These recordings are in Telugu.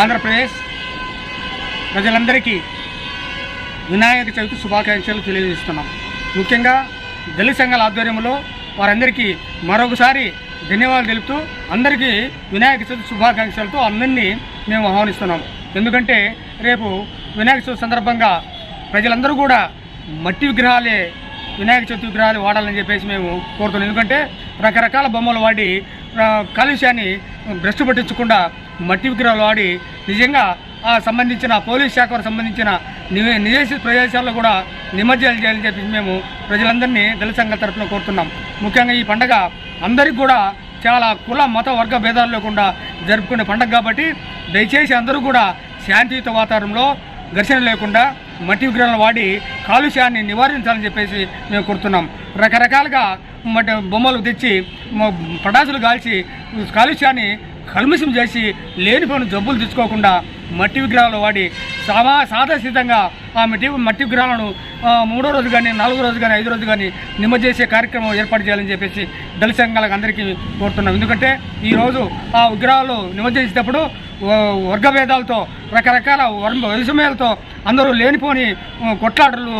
ఆంధ్రప్రదేశ్ ప్రజలందరికీ వినాయక చవితి శుభాకాంక్షలు తెలియజేస్తున్నాం. ముఖ్యంగా దళిత సంఘాల ఆధ్వర్యంలో వారందరికీ మరొకసారి ధన్యవాదాలు తెలుపుతూ అందరికీ వినాయక చవితి శుభాకాంక్షలతో అందరినీ మేము ఆహ్వానిస్తున్నాం. ఎందుకంటే రేపు వినాయక చవితి సందర్భంగా ప్రజలందరూ కూడా మట్టి విగ్రహాలే వినాయక చవితి విగ్రహాలు వాడాలని చెప్పేసి మేము కోరుతున్నాం. ఎందుకంటే రకరకాల బొమ్మలు వాడి కాలుష్యాన్ని భ్రష్టు పట్టించకుండా మట్టి విగ్రహాలు వాడి నిజంగా ఆ సంబంధించిన పోలీస్ శాఖకు సంబంధించిన నివే- నివేశిత ప్రదేశాల్లో కూడా నిమజ్జనం చేయాలని చెప్పి మేము ప్రజలందరినీ దళిత సంఘం తరఫున కోరుతున్నాం. ముఖ్యంగా ఈ పండగ అందరికీ కూడా చాలా కుల మత వర్గ భేదాలు లేకుండా జరుపుకునే పండగ కాబట్టి దయచేసి అందరూ కూడా శాంతియుత వాతావరణంలో ఘర్షణ లేకుండా మట్టి విగ్రహాలను వాడి కాలుష్యాన్ని నివారించాలని చెప్పేసి మేము కోరుతున్నాం. రకరకాలుగా మట్టి బొమ్మలు తెచ్చి పటాసులు కాల్చి కాలుష్యాన్ని కల్మషం చేసి లేనిపోయిన జబ్బులు తెచ్చుకోకుండా మట్టి విగ్రహాలు వాడి సామా సాదాసీతంగా ఆ మట్టి మట్టి విగ్రహాలను మూడో రోజు కానీ నాలుగో రోజు కానీ ఐదో రోజు కానీ నిమ్మ చేసే కార్యక్రమం ఏర్పాటు చేయాలని చెప్పేసి దళిత సంఘాలకు అందరికీ కోరుతున్నాం. ఎందుకంటే ఈరోజు ఆ విగ్రహాలు నిమజ్జేసేటప్పుడు వర్గభేదాలతో రకరకాల వర్గ వైషమ్యాలతో అందరూ లేనిపోని కొట్లాటలు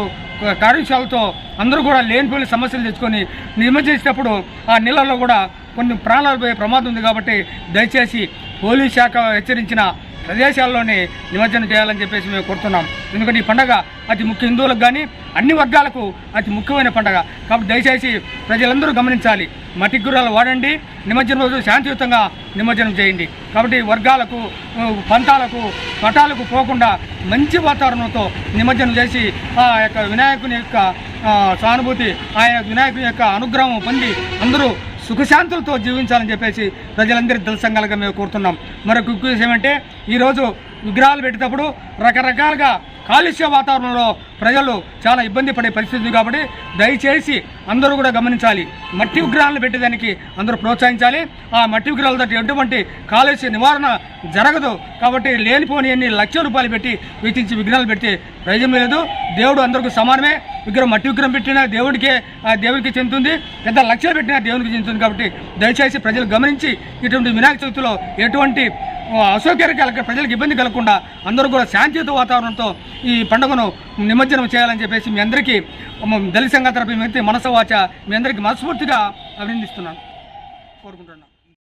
కార్యశాలతో అందరూ కూడా లేనిపోయిన సమస్యలు తెచ్చుకొని నిమజ్జనం చేసేటప్పుడు ఆ నీళ్ళల్లో కూడా కొన్ని ప్రాణాలు పోయే ప్రమాదం ఉంది కాబట్టి దయచేసి పోలీస్ శాఖ హెచ్చరించిన ప్రదేశాల్లోనే నిమజ్జనం చేయాలని చెప్పేసి మేము కోరుతున్నాం. ఎందుకంటే ఈ పండగ అతి ముఖ్య హిందువులకు కానీ అన్ని వర్గాలకు అతి ముఖ్యమైన పండగ. కాబట్టి దయచేసి ప్రజలందరూ గమనించాలి. మట్టి గుర్రాలు వాడండి నిమజ్జనం రోజు శాంతియుతంగా నిమజ్జనం చేయండి. కాబట్టి వర్గాలకు పంతాలకు పటాలకు పోకుండా మంచి వాతావరణంతో నిమజ్జనం చేసి ఆ యొక్క వినాయకుని యొక్క సానుభూతి ఆ యొక్క వినాయకుని యొక్క అనుగ్రహం పొంది అందరూ సుఖశాంతులతో జీవించాలని చెప్పేసి ప్రజలందరి దళ సంఘాలుగా మేము కోరుతున్నాం. మరొక ముఖ్య విషయం ఏమంటే ఈరోజు విగ్రహాలు పెట్టేటప్పుడు రకరకాలుగా కాలుష్య వాతావరణంలో ప్రజలు చాలా ఇబ్బంది పడే పరిస్థితి కాబట్టి దయచేసి అందరూ కూడా గమనించాలి. మట్టి విగ్రహాలను పెట్టేదానికి అందరూ ప్రోత్సహించాలి. ఆ మట్టి విగ్రహాలతో ఎటువంటి కాలుష్య నివారణ జరగదు కాబట్టి లేనిపోని అన్ని లక్ష రూపాయలు పెట్టి వెచ్చించి విగ్రహాలు పెడితే ప్రయోజనం లేదు. దేవుడు అందరికీ సమానమే. విగ్రహం మట్టి విగ్రహం పెట్టినా దేవుడికే ఆ దేవుడికి చెందుతుంది. పెద్ద లక్షలు పెట్టినా దేవునికి చెందుతుంది కాబట్టి దయచేసి ప్రజలు గమనించి ఇటువంటి వినాయక చవితిలో ఎటువంటి ఆ, అసౌకర్యాలు ప్రజలకు ఇబ్బంది కలగకుండా అందరూ కూడా శాంతియుత వాతావరణంతో ఈ పండుగను నిమజ్జనం చేయాలని చెప్పేసి మీ అందరికీ దళిత సంఘం తరపు మీ వాచ మీ అందరికీ మనస్ఫూర్తిగా అభినందిస్తున్నాను. కోరుకుంటున్నాను.